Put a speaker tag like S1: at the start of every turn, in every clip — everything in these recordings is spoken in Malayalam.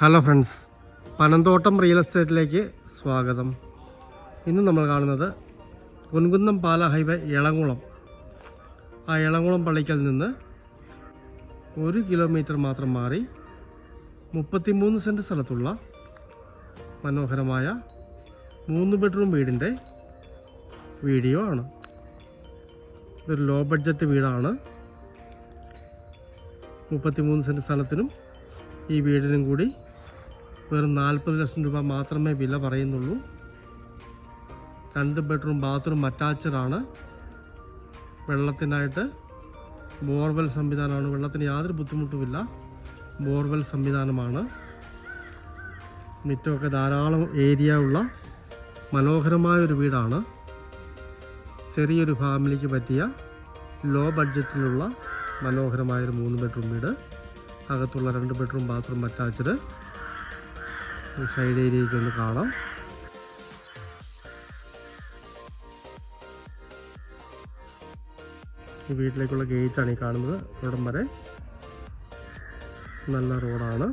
S1: ഹലോ ഫ്രണ്ട്സ് പനന്തോട്ടം റിയൽ എസ്റ്റേറ്റിലേക്ക് സ്വാഗതം. ഇന്ന് നമ്മൾ കാണുന്നത് പൊൻകുന്നം പാല ഹൈവേ ഇളങ്കുളം ആ ഇളങ്കുളം പള്ളിക്കൽ നിന്ന് ഒരു കിലോമീറ്റർ മാത്രം മാറി മുപ്പത്തിമൂന്ന് സെന്റ് സ്ഥലത്തുള്ള മനോഹരമായ മൂന്ന് ബെഡ്റൂം വീടിന്റെ വീഡിയോ ആണ്. ഇതൊരു ലോ ബഡ്ജറ്റ് വീടാണ്. മുപ്പത്തിമൂന്ന് സെന്റ് സ്ഥലത്തിനും ഈ വീടിനും കൂടി വെറും നാൽപ്പത് ലക്ഷം രൂപ മാത്രമേ വില പറയുന്നുള്ളൂ. രണ്ട് ബെഡ്റൂം ബാത്റൂം അറ്റാച്ചഡാണ്. വെള്ളത്തിനായിട്ട് ബോർവെൽ സംവിധാനമാണ്. വെള്ളത്തിന് യാതൊരു ബുദ്ധിമുട്ടുമില്ല. ബോർവെൽ സംവിധാനമാണ്. മുറ്റമൊക്കെ ധാരാളം ഏരിയ ഉള്ള മനോഹരമായ ഒരു വീടാണ്. ചെറിയൊരു ഫാമിലിക്ക് പറ്റിയ ലോ ബഡ്ജറ്റിലുള്ള മനോഹരമായൊരു മൂന്ന് ബെഡ്റൂം വീട്. അകത്തുള്ള രണ്ട് ബെഡ്റൂം ബാത്റൂം അറ്റാച്ച്ഡ്. സൈഡ് ഏരിയയ്ക്ക് ഒന്ന് കാണാം. ഈ വീട്ടിലേക്കുള്ള ഗേറ്റാണ് ഈ കാണുന്നത്. ഇവിടം വരെ നല്ല റോഡാണ്.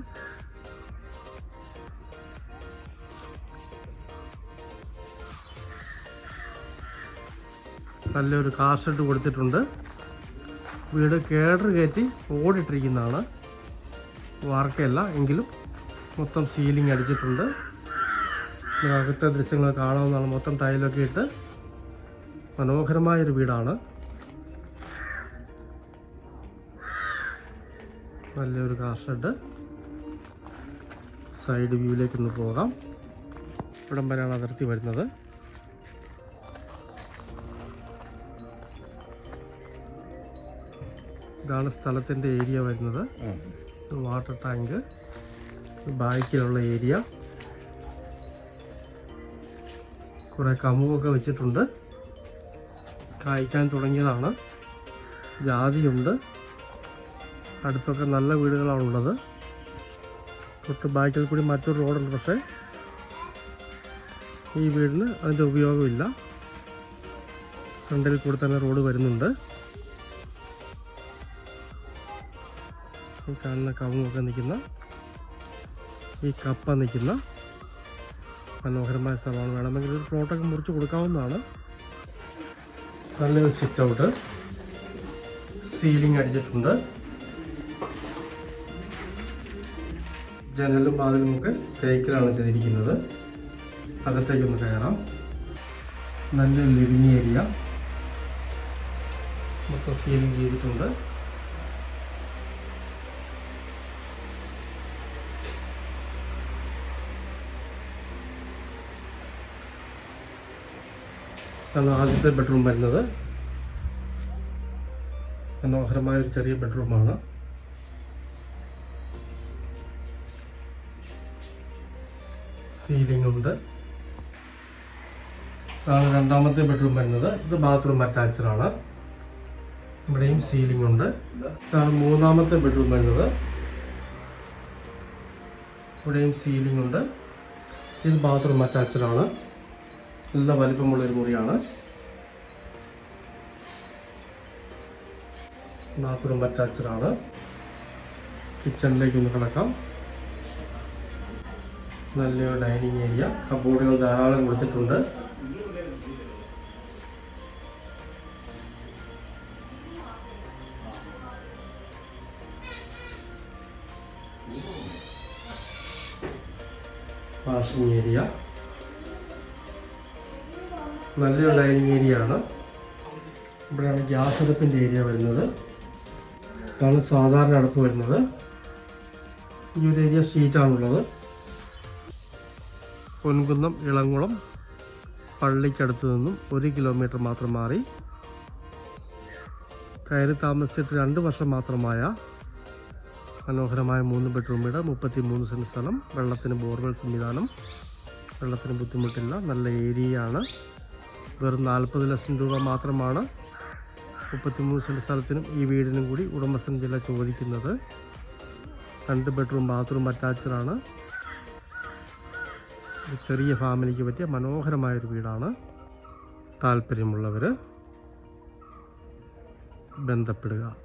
S1: നല്ലൊരു കാർ ഷെഡ് കൊടുത്തിട്ടുണ്ട്. വീട് കേടർ കയറ്റി ഓടിട്ടിരിക്കുന്നതാണ്. വാർക്കയല്ല എങ്കിലും മൊത്തം സീലിംഗ് അടിച്ചിട്ടുണ്ട്. അകത്തെ ദൃശ്യങ്ങൾ കാണാവുന്നതാണ്. മൊത്തം ടൈലൊക്കെ ഇട്ട് മനോഹരമായൊരു വീടാണ്. നല്ലൊരു കാർ ഷെഡ് സൈഡ് വ്യൂവിലേക്ക് ഒന്ന് പോകാം. ഇവിടം വരെയാണ് അതിർത്തി വരുന്നത്. ഇതാണ് സ്ഥലത്തിന്റെ ഏരിയ വരുന്നത്. വാട്ടർ ടാങ്ക് ബാക്കിലുള്ള ഏരിയ. കുറേ കമുകൊക്കെ വെച്ചിട്ടുണ്ട്. കായ്ക്കാൻ തുടങ്ങിയതാണ്. ജാതിയുണ്ട്. അടുത്തൊക്കെ നല്ല വീടുകളാണുള്ളത് തൊട്ട് ബാക്കിൽ കൂടി മറ്റൊരു റോഡുണ്ട് പക്ഷേ ഈ വീടിന് അതിന്റെ ഉപയോഗമില്ല. ഫ്രണ്ടിൽ കൂടി തന്നെ റോഡ് വരുന്നുണ്ട്. ഈ കാണുന്ന കവുങ്ങൊക്കെ നിൽക്കുന്ന ഈ കപ്പ നിൽക്കുന്ന മനോഹരമായ സ്ഥലമാണ്. വേണമെങ്കിൽ ഒരു പ്ലോട്ടൊക്കെ മുറിച്ച് കൊടുക്കാവുന്നതാണ്. നല്ലൊരു സിറ്റ് ഔട്ട് സീലിംഗ് അടിച്ചിട്ടുണ്ട്. ജനലും വാതിലും ഒക്കെ തേക്കിലാണ് ചെയ്തിരിക്കുന്നത്. അകത്തേക്കൊന്ന് കയറാം. നല്ല ലിവിങ് ഏരിയ. മൊത്തം സീലിംഗ് ചെയ്തിട്ടുണ്ട്. ആണ് ആദ്യത്തെ ബെഡ്റൂം വരുന്നത്. മനോഹരമായ ഒരു ചെറിയ ബെഡ്റൂമാണ് സീലിംഗ് ഉണ്ട്. അതാണ് രണ്ടാമത്തെ ബെഡ്റൂം വരുന്നത്. ഇത് ബാത്റൂം അറ്റാച്ചഡാണ് ഇവിടെയും സീലിംഗ് ഉണ്ട്. ഇതാണ് മൂന്നാമത്തെ ബെഡ്റൂം വരുന്നത്. ഇവിടെയും സീലിംഗ് ഉണ്ട്. ഇത് ബാത്റൂം അറ്റാച്ചഡാണ് നല്ല വലിപ്പമുള്ള ഒരു മുറിയാണ്. ബാത്റൂം അറ്റാച്ച്ഡ് ആണ് കിച്ചണിലേക്ക് ഒന്ന് കിടക്കാം. നല്ലൊരു ഡൈനിങ് ഏരിയ. കബോർഡുകൾ ധാരാളം കൊടുത്തിട്ടുണ്ട്. Washing area. നല്ലൊരു ഡൈനിങ് ഏരിയ ആണ് ഇവിടെയാണ് ഗ്യാസ് അടുപ്പിന്റെ ഏരിയ വരുന്നത്. ഇതാണ് സാധാരണ അടുപ്പ് വരുന്നത്. ഈ ഒരു ഏരിയ ഷീറ്റാണുള്ളത്. പൊൻകുന്നം ഇളങ്കുളം പള്ളിക്കടുത്ത് നിന്നും ഒരു കിലോമീറ്റർ മാത്രം മാറി. കയറി താമസിച്ചിട്ട് രണ്ട് വർഷം മാത്രമായ മനോഹരമായ മൂന്ന് ബെഡ്റൂം വീട് മുപ്പത്തി മൂന്ന് സെന്റ് സ്ഥലം വെള്ളത്തിന് ബോർവെൽ സംവിധാനം വെള്ളത്തിന് ബുദ്ധിമുട്ടില്ല നല്ല ഏരിയയാണ്. വെറും നാൽപ്പത് ലക്ഷം രൂപ മാത്രമാണ് മുപ്പത്തിമൂന്ന് സെന്റ് സ്ഥലത്തിനും ഈ വീടിനും കൂടി ഉടമസ്ഥൻ വില ചോദിക്കുന്നത്. രണ്ട് ബെഡ്റൂം ബാത്റൂം അറ്റാച്ച്ഡ് ആണ്. ഒരു ചെറിയ ഫാമിലിക്ക് പറ്റിയ മനോഹരമായൊരു വീടാണ്. താല്പര്യമുള്ളവർ ബന്ധപ്പെടുക.